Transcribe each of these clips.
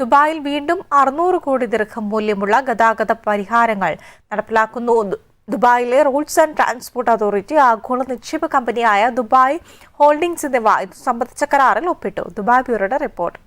ദുബായിൽ വീണ്ടും അറുന്നൂറ് കോടി ദീർഘം മൂല്യമുള്ള ഗതാഗത പരിഹാരങ്ങൾ നടപ്പിലാക്കുന്നു. ദുബായിലെ റോഡ്സ് ആൻഡ് ട്രാൻസ്പോർട്ട് അതോറിറ്റി ആഗോള നിക്ഷേപ കമ്പനിയായ ദുബായ് ഹോൾഡിംഗ്സ് എന്നിവ ഇത് സംബന്ധിച്ച കരാറിൽ ഒപ്പിട്ടു. Dubai ബ്യൂറോയുടെ report.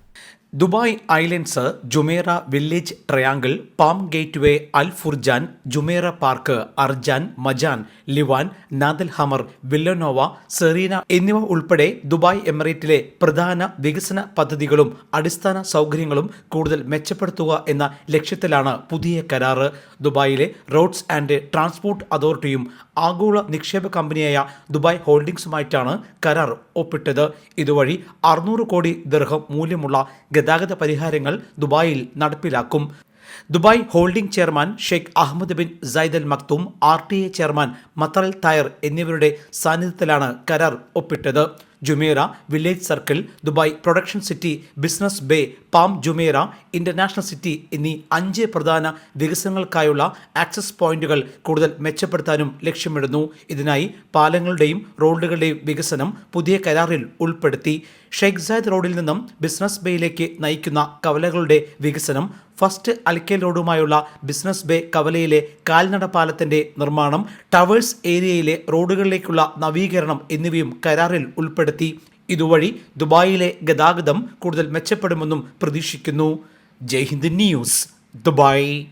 Dubai Islands Jumeirah Village Triangle Palm Gateway Al Furjan Jumeirah Park Arjan Majan Liwan Nad Al Hamar Villanova Serena എന്നിവ ഉൾപ്പെടെ ദുബായ് എമിറേറ്റിലെ പ്രധാന വികസന പദ്ധതികളും അടിസ്ഥാന സൗകര്യങ്ങളും കൂടുതൽ മെച്ചപ്പെടുത്തുക എന്ന ലക്ഷ്യത്തിലാണ് പുതിയ കരാറ് ദുബായിലെ റോഡ്സ് ആൻഡ് ട്രാൻസ്പോർട്ട് അതോറിറ്റിയും ആഗോള നിക്ഷേപ കമ്പനിയായ ദുബായ് ഹോൾഡിംഗ്സുമായിട്ടാണ് കരാർ ഒപ്പിട്ടത്. ഇതുവഴി അറുന്നൂറ് കോടി ദീർഘം മൂല്യമുള്ള ഗതാഗത പരിഹാരങ്ങൾ ദുബായിൽ നടപ്പിലാക്കും. Dubai Holding chairman Sheikh Ahmed bin Saeed Al Maktoum R T A chairman Mattar Al Tayer എന്നിവരുടെ സാന്നിധ്യത്തിലാണ് കരാർ ഒപ്പിട്ടത്. Jumeirah Village Circle Dubai Production City Business Bay Palm Jumeirah International City എന്നീ അഞ്ച് പ്രധാന വികസനങ്ങൾക്കായുള്ള ആക്സസ് പോയിന്റുകൾ കൂടുതൽ മെച്ചപ്പെടുത്താനും ലക്ഷ്യമിടുന്നു. ഇതിനായി പാലങ്ങളുടെയും റോഡുകളുടെയും വികസനം പുതിയ കരാറിൽ ഉൾപ്പെടുത്തി. ഷെയ്ഖ് സായദ് റോഡിൽ നിന്നും ബിസിനസ് ബേയിലേക്ക് നയിക്കുന്ന കവലകളുടെ വികസനം ഫസ്റ്റ് അൽക്കേൽ റോഡുമായുള്ള ബിസിനസ് ബേ കവലയിലെ കാൽനട പാലത്തിന്റെ നിർമ്മാണം ടവേഴ്സ് ഏരിയയിലെ റോഡുകളിലേക്കുള്ള നവീകരണം എന്നിവയും കരാറിൽ ഉൾപ്പെടുത്തി. ഇതുവഴി ദുബായിലെ ഗതാഗതം കൂടുതൽ മെച്ചപ്പെടുമെന്നും പ്രതീക്ഷിക്കുന്നു. Jaihind News Dubai.